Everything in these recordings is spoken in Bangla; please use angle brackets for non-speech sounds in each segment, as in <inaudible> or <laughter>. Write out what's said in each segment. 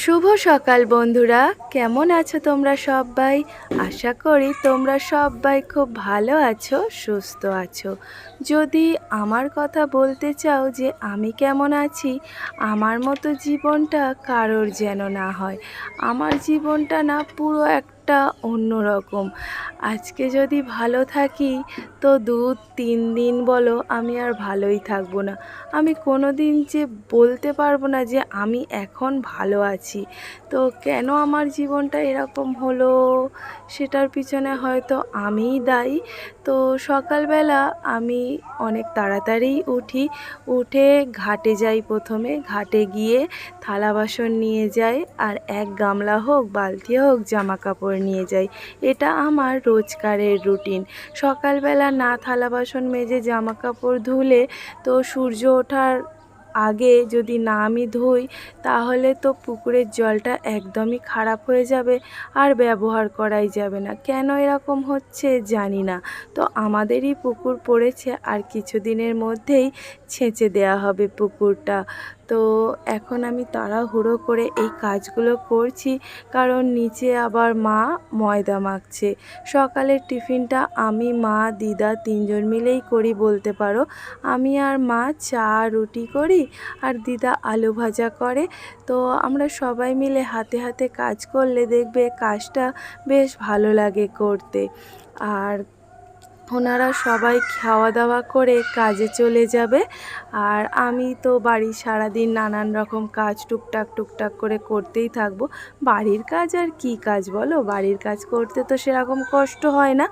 শুভ সকাল বন্ধুরা। কেমন আছো তোমরা সবাই? আশা করি তোমরা সবাই খুব ভালো আছো, সুস্থ আছো। যদি আমার কথা বলতে চাও যে আমি কেমন আছি, আমার মতো জীবনটা কারোর যেন না হয়। আমার জীবনটা না পুরো একটা অন্যরকম আজকে যদি ভালো থাকি, তো দু, তিন দিন বলো আমি আর ভালোই থাকব না। আমি কোনো দিন যে বলতে পারব না যে আমি এখন ভালো আছি। তো কেন আমার জীবনটা এরকম হলো? সেটার পিছনে হয়তো আমিই দায়ী। তো সকালবেলা আমি অনেক তাড়াতাড়ি উঠি, উঠে ঘাটে যাই প্রথমে। ঘাটে গিয়ে থালা বাসন নিয়ে যাই আর এক গামলা হোক, বালতি হোক জামা কাপড় নিয়ে যাই। এটা আমার রোজকারের রুটিন। সকালবেলা না থালা বাসন মেজে জামা কাপড় ধুলে তো সূর্য ওঠার আগে যদি না আমি ধুই, তাহলে তো পুকুরের জলটা একদমই খারাপ হয়ে যাবে আর ব্যবহার করাই যাবে না। কেন এরকম হচ্ছে জানি না। তো আমাদেরই পুকুর পড়েছে আর কিছুদিনের মধ্যেই ছেঁচে দেয়া হবে পুকুরটা। তো এখন আমি তাড়াহুড়ো করে এই কাজগুলো করছি, কারণ নিচে আবার মা ময়দা মাখছে। সকালের টিফিনটা আমি, মা, দিদা তিনজন মিলেই করি বলতে পারো। আমি আর মা চা, রুটি করি আর দিদা আলু ভাজা করে। তো আমরা সবাই মিলে হাতে হাতে কাজ করলে দেখবে কাজটা বেশ ভালো লাগে করতে। আর ওনারা সবাই খাওয়া দাওয়া করে কাজে চলে যাবে। আর আমি তো বাড়ির সারাদিন নানান রকম কাজ টুকটাক টুকটাক করে করতেই থাকব। বাড়ির কাজ আর কি কাজ বলো? বাড়ির কাজ করতে তো সেরকম কষ্ট হয় না।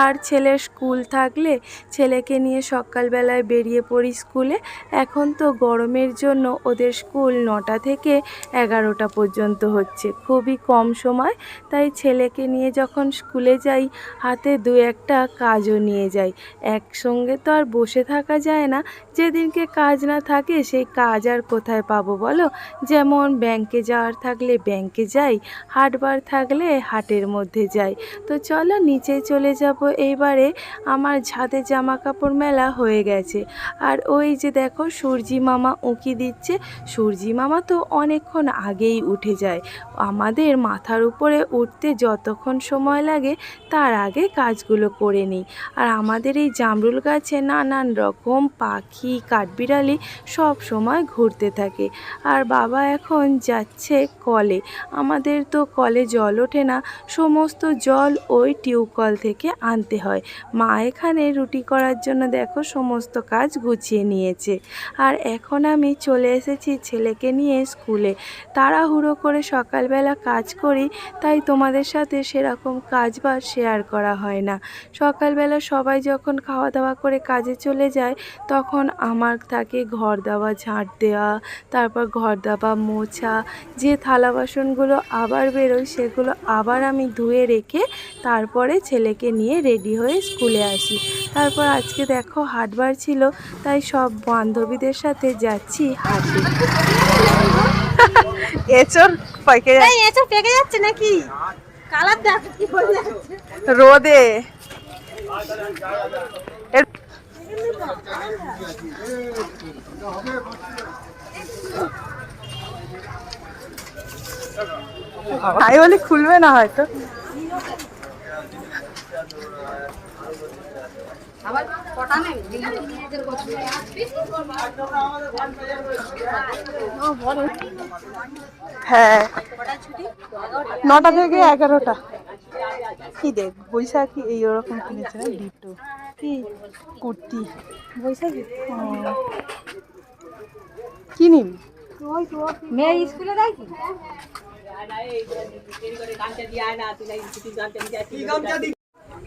আর ছেলের স্কুল থাকলে ছেলেকে নিয়ে সকালবেলায় বেরিয়ে পড়ি স্কুলে। এখন তো গরমের জন্য ওদের স্কুল নটা থেকে এগারোটা পর্যন্ত হচ্ছে। খুবই কম সময়। তাই ছেলেকে নিয়ে যখন স্কুলে যাই, হাতে দু একটা কাজও নিয়ে যাই। একসঙ্গে তো আর বসে থাকা যায় না। যেদিনকে কাজ না থাকে, সেই কাজ আর কোথায় পাবো বলো? যেমন ব্যাংকে যাওয়ার থাকলে ব্যাংকে যাই, হাটবার থাকলে হাটের মধ্যে যাই। তো চলো নিচে চলে যাব। এইবারে আমার ছাদে জামা কাপড় মেলা হয়ে গেছে। আর ওই যে দেখো সূর্যি মামা উঁকি দিচ্ছে। সূর্যি মামা তো অনেকক্ষণ আগেই উঠে যায়। আমাদের মাথার উপরে উঠতে যতক্ষণ সময় লাগে, তার আগে কাজগুলো করে নিই। আর আমাদের এই জামরুল গাছে নানান রকম পাখি, কাঠবিড়ালি সব সময় ঘুরতে থাকে। আর বাবা এখন যাচ্ছে কলে। আমাদের তো কলে জল ওঠে না, সমস্ত জল ওই টিউবকল থেকে আনতে হয়। মা এখানে রুটি করার জন্য দেখো সমস্ত কাজ গুছিয়ে নিয়েছে। আর এখন আমি চলে এসেছি ছেলেকে নিয়ে স্কুলে। তাড়াহুড়ো করে সকালবেলা কাজ করি, তাই তোমাদের সাথে সেরকম কাজ বা শেয়ার করা হয় না। সকালবেলা সবাই যখন খাওয়া দাওয়া করে কাজে চলে যায় তখন আমার থাকে ঘর দেওয়া ঝাঁট দেওয়া তারপর ঘর দেওয়া মোছা যে থালা বাসনগুলো আবার বেরোয় সেগুলো আবার আমি ধুয়ে রেখে তারপরে ছেলেকে নিয়ে রেডি হয়ে স্কুলে আসি। তারপর আজকে দেখো হাটবার ছিল তাই সব বান্ধবীদের সাথে যাচ্ছি হাটে। <laughs> এচর পেকে যাচ্ছে নাকি? কালার দেখ কি হয়ে যাচ্ছে। রোদে। আমি বলি খুলবে না হয়তো। হ্যাঁ। নটা থেকে এগারোটা। কি দেখ বৈশাখী এই ওরকম কিনেছে না ডিটো কি কুর্তি। বৈশাখী? হুম। কি মেয়ে স্কুলে দেয় কি?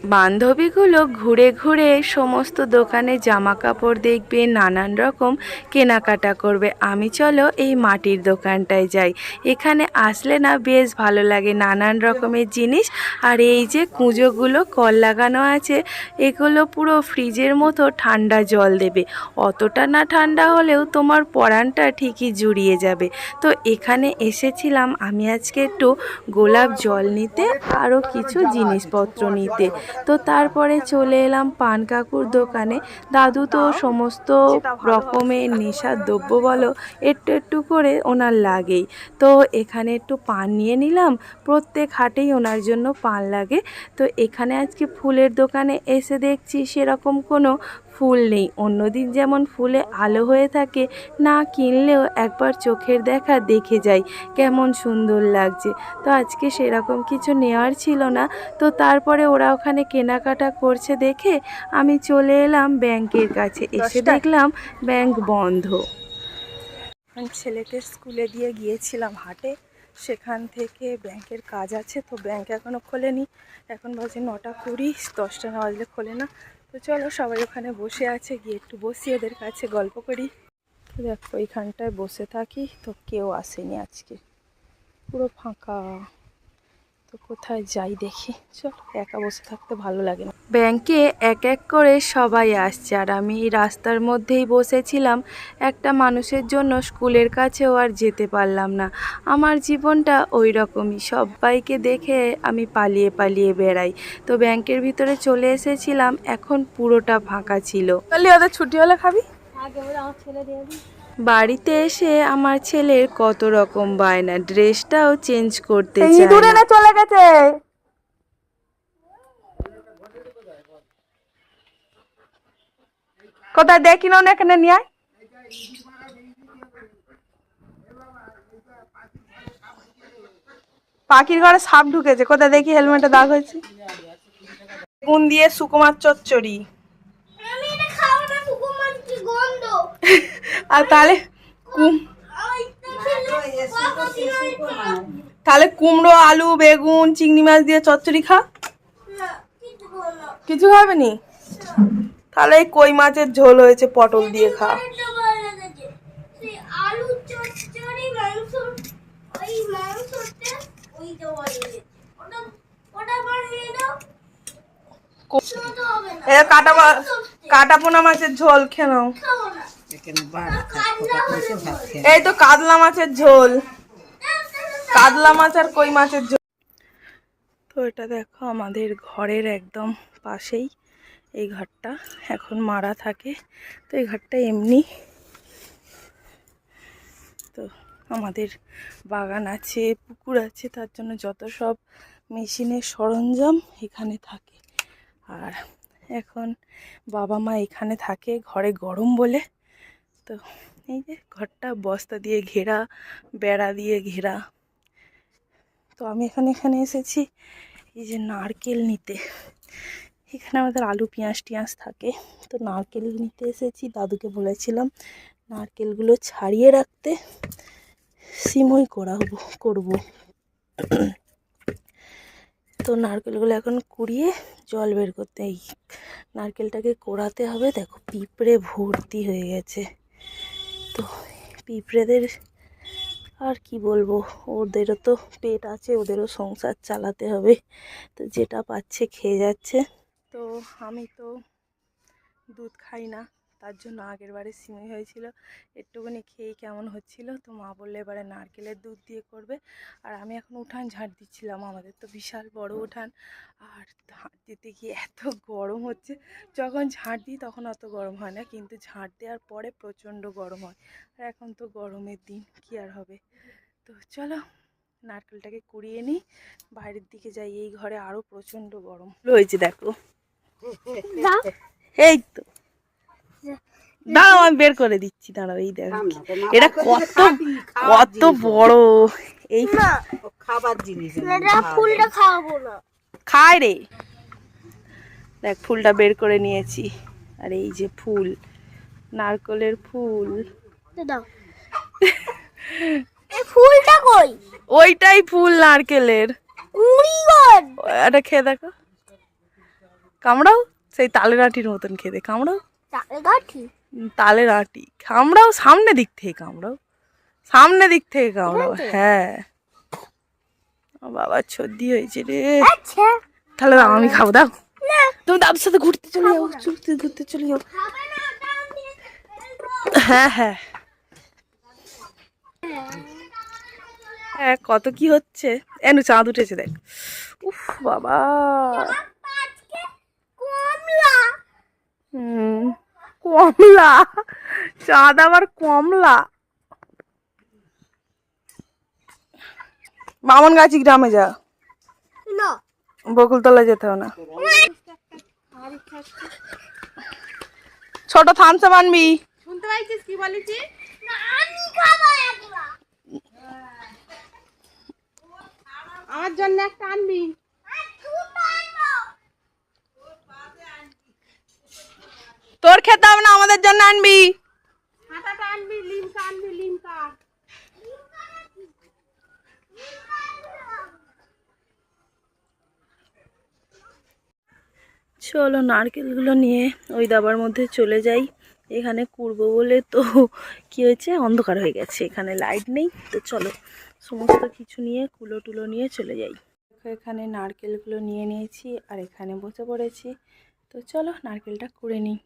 বান্ধবীগুলো ঘুরে ঘুরে সমস্ত দোকানে জামা কাপড় দেখবে, নানান রকম কেনাকাটা করবে। আমি চলো এই মাটির দোকানটায় যাই। এখানে আসলে না বেশ ভালো লাগে নানান রকমের জিনিস। আর এই যে কুঁজোগুলো, কল লাগানো আছে, এগুলো পুরো ফ্রিজের মতো ঠান্ডা জল দেবে। অতটা না ঠান্ডা হলেও তোমার পরানটা ঠিকই জুড়িয়ে যাবে। তো এখানে এসেছিলাম আমি আজকে একটু গোলাপ জল নিতে, আরও কিছু জিনিসপত্র নিতে। তো তারপরে চলে এলাম পান কাকুর দোকানে। দাদু তো সমস্ত রকমের নেশার দ্রব্য বলো, একটু একটু করে ওনার লাগেই। তো এখানে একটু পান নিয়ে নিলাম, প্রত্যেক হাটেই ওনার জন্য পান লাগে। তো এখানে আজকে ফুলের দোকানে এসে দেখছি সেরকম কোনো ফুল নেই। অন্যদিন যেমন ফুলে আলো হয়ে থাকে না কিনলেও একবার চোখের দেখা দেখে যাই কেমন সুন্দর লাগছে। তো আজকে সেরকম কিছু নেওয়ার ছিল না। তো তারপরে ওরা ওখানে কেনাকাটা করছে দেখে আমি চলে এলাম ব্যাংকের কাছে। এসে দেখলাম ব্যাংক বন্ধ। আমি ছেলেকে স্কুলে দিয়ে গিয়েছিলাম হাটে। সেখান থেকে ব্যাংকের কাজ আছে তো ব্যাংক এখনও খোলেনি। এখন বাজে নটা কুড়ি দশটা না বাজলে খোলে না। তো চলো সবাই ওখানে বসে আছে, গিয়ে একটু বসি ওদের কাছে গল্প করি। দেখো এইখানটায় বসে থাকি, তো কেউ আসেনি আজকে। পুরো ফাঁকা। তো কোথায় যাই দেখি। চল একা বসে থাকতে ভালো লাগে না। ব্যাংকে এক এক করে সবাই আসছে আর আমি রাস্তার মধ্যেই বসেছিলাম। একটা মানুষের জন্য স্কুলের কাছেও আর যেতে পারলাম না। আমার জীবনটা ওই রকমই সবাইকে দেখে আমি পালিয়ে পালিয়ে বেড়াই। তো ব্যাংকের ভিতরে চলে এসেছিলাম এখন পুরোটা ফাঁকা ছিল। তাহলে ওদের ছুটি হলে খাবি বাড়িতে এসে আমার ছেলের কত রকম বায়না ড্রেসটাও চেঞ্জ করতে চায় ইঁদুর না। চলে গেছে কোথায় দেখি না এখানে নিয়ে আয়। পাখির ঘরে সাপ ঢুকেছে কোথায় দেখি হেলমেটে দাগ হয়েছে বেগুন দিয়ে সুকুমার চচ্চড়ি আমি এটা খাব না কুকুর মাছ কি গন্ধ আর তাহলে তাহলে কুমড়ো আলু বেগুন চিংড়ি মাছ দিয়ে চচ্চড়ি খা। কিছু খাবে নি? তাহলে এই কই মাছের ঝোল হয়েছে পটল দিয়ে খা। কাটা কাটা পোনা মাছের ঝোল খেয়ে নাও। এই তো কাতলা মাছের ঝোল। কাতলা মাছ আর কই মাছের ঝোল? তো এটা দেখো আমাদের ঘরের একদম পাশেই এই ঘরটা। এখন মারা থাকে। তো এই ঘরটা এমনি। তো আমাদের বাগান আছে পুকুর আছে তার জন্য যত সব মেশিনের সরঞ্জাম এখানে থাকে। আর এখন বাবা মা এখানে থাকে ঘরে গরম বলে। তো এই যে ঘরটা বস্তা দিয়ে ঘেরা, বেড়া দিয়ে ঘেরা। তো আমি এখানে এখানে এসেছি এই যে নারকেল নিতে। এখানে আমাদের আলু, পেঁয়াজ, টিয়াজ থাকে। তো নারকেল নিতে এসেছি, দাদুকে বলেছিলাম নারকেলগুলো ছাড়িয়ে রাখতে সিমই করাবো করব। তো নারকেলগুলো এখন কুড়িয়ে জল বের করতে, এই নারকেলটাকে কোড়াতে হবে। দেখো পিঁপড়ে ভর্তি হয়ে গেছে। তো পিঁপড়েদের আর কি বলব? ওদেরও তো পেট আছে, ওদেরও সংসার চালাতে হবে। তো যেটা পাচ্ছে খেয়ে যাচ্ছে। তো আমি তো দুধ খাই না। তার জন্য আগের বারে সিমই হয়েছিল। একটুখানি খেয়েই কেমন হচ্ছিল? তো মা বললে এবারে নারকেলের দুধ দিয়ে করবে। আর আমি এখন উঠান ঝাড় দিচ্ছিলাম আমাদের তো বিশাল বড় উঠান। আর ঝাড় দিতে গিয়ে এত গরম হচ্ছে যখন ঝাঁট দিই তখন অত গরম হয় না কিন্তু ঝাঁট দেওয়ার পরে প্রচণ্ড গরম হয়। আর এখন তো গরমের দিন কী আর হবে? তো চলো নারকেলটাকে কুড়িয়ে নিই। বাইরের দিকে যাই এই ঘরে আরও প্রচণ্ড গরম। রয়েছে দেখো। এই তো। দাঁড়াও আমি বের করে দিচ্ছি দাঁড়াও এই দেখো। এটা কত কত বড়। এই খাবার জিনিস ফুলটা খাওয়াবো না। খায় রে। দেখ ফুলটা বের করে নিয়েছি। আর এই যে ফুল নারকেলের ফুল। তো দাও। এই ফুলটা কই? ওইটাই ফুল নারকেলের। এটা খেয়ে দেখো। কামড়াও সেই তালের আটির মতন খেতে কামড়াও। তালের আটি কামড়াও সামনে দিক থেকে কামড়াও। সামনে দিক থেকে কামড়াও হ্যাঁ। বাবা সর্দি হয়েছে রে। আচ্ছা। তাহলে আমি খাব দাও। তুমি দাদুর সাথে ঘুরতে চলে যাও ঘুরতে ঘুরতে চলে যাও। হ্যাঁ হ্যাঁ। হ্যাঁ কত কি হচ্ছে? এনু চাঁদ উঠেছে দেখ। উফ বাবা। কমলা। চাঁদ আবার কমলা। বামনগাছি গ্রামে যা। বকুলতলা যেতে হবে না। ছোট থামসা আনবি। শুনতে পাইছিস কি বলেছি? আমার জন্য একটা আনবি আর দুটো আনো তোর খেতে হবে না আমাদের জন্য আনবি। চলো নারকেলগুলো নিয়ে ওই দাবার মধ্যে চলে যাই। এখানে কুড়বো বলে তো কি হয়েছে? অন্ধকার হয়ে গেছে এখানে লাইট নেই। তো চলো সমস্ত কিছু নিয়ে কুলো টুলো নিয়ে চলে যাই। এখানে নারকেলগুলো নিয়ে নিয়েছি আর এখানে বসে পড়েছি। তো চলো নারকেলটা কুড়ে নিই।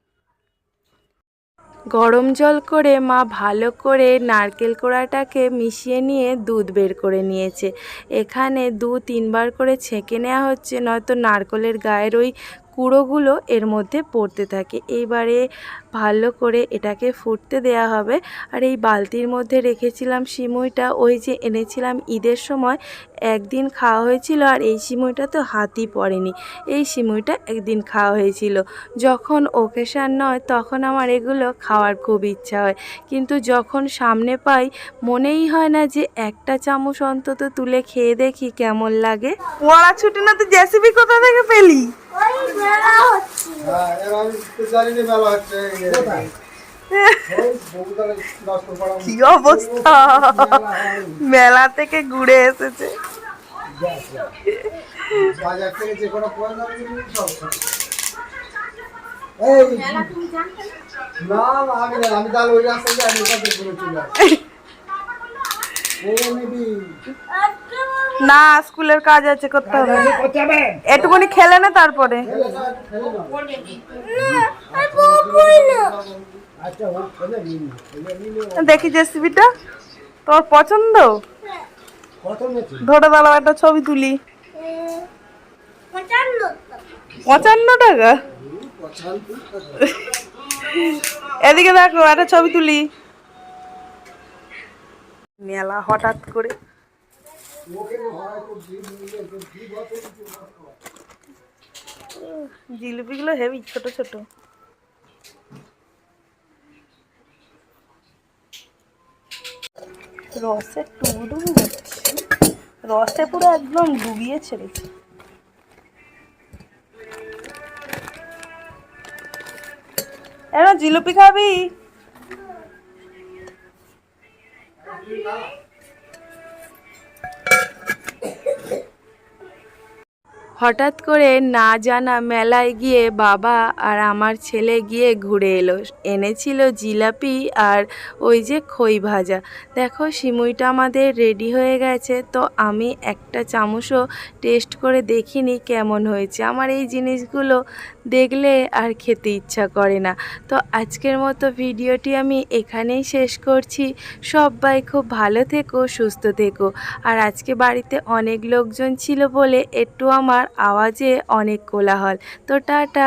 গরম জল করে মা ভালো করে নারকেল কোড়াটাকে মিশিয়ে নিয়ে দুধ বের করে নিয়েছে। এখানে দু তিনবার করে ছেঁকে নেওয়া হচ্ছে, নয়তো নারকেলের গায়ের ওই কুড়োগুলো এর মধ্যে পড়তে থাকে। এইবারে ভালো করে এটাকে ফুটতে দেয়া হবে। আর এই বালতির মধ্যে রেখেছিলাম সিমুইটা, ওই যে এনেছিলাম ঈদের সময়, একদিন খাওয়া হয়েছিল আর এই সিমুইটা তো হাতই পড়েনি। এই সিমুইটা একদিন খাওয়া হয়েছিল। যখন ওকেশান নয়, তখন আমার এগুলো খাওয়ার খুব ইচ্ছা হয়। কিন্তু যখন সামনে পাই, মনেই হয় না যে একটা চামচ অন্তত তুলে খেয়ে দেখি কেমন লাগে। পড়া ছুটি না তো জেসিবি কোথা থেকে পেলি? হ্যাঁ, <laughs> কি অবস্থা মেলা থেকে ঘুরে এসেছে বাজার থেকে যে কোনো পণ্য কিনবি সব খাবি। এই, না না, আমি তাহলে ওই রাস্তা দিয়ে আমি ঘুরে চলে আসি। <laughs> না, স্কুলের কাজ আছে, করতে হবে। এটুকুনি খেলে না তারপরে? দেখি জেসিবিটা। তোর পছন্দ? ধরে দাঁড়াও, একটা ছবি তুলি। পঁচান্ন টাকা এদিকে দেখো, একটা ছবি তুলি। মেলা হঠাৎ করে। জিলিপিগুলো হেভি, ছোট ছোট। রসে টুবুডুবু হচ্ছে। রসে পুরো একদম ডুবিয়ে ছেড়েছে। এবার জিলিপি খাবি? बहुत হঠাৎ করে না জানা মেলায় গিয়ে বাবা আর আমার ছেলে গিয়ে ঘুরে এলো। এনেছিল জিলাপি আর ওই যে খই ভাজা। দেখো, সিমুইটা আমাদের রেডি হয়ে গেছে। তো আমি একটা চামচও টেস্ট করে দেখিনি কেমন হয়েছে। আমার এই জিনিসগুলো দেখলে আর খেতে ইচ্ছা করে না। তো আজকের মতো ভিডিওটি আমি এখানেই শেষ করছি। সবাই খুব ভালো থেকো, সুস্থ থেকো। আর আজকে বাড়িতে অনেক লোকজন ছিল বলে একটু আমার আওয়াজে অনেক কোলাহল। তো টাটা।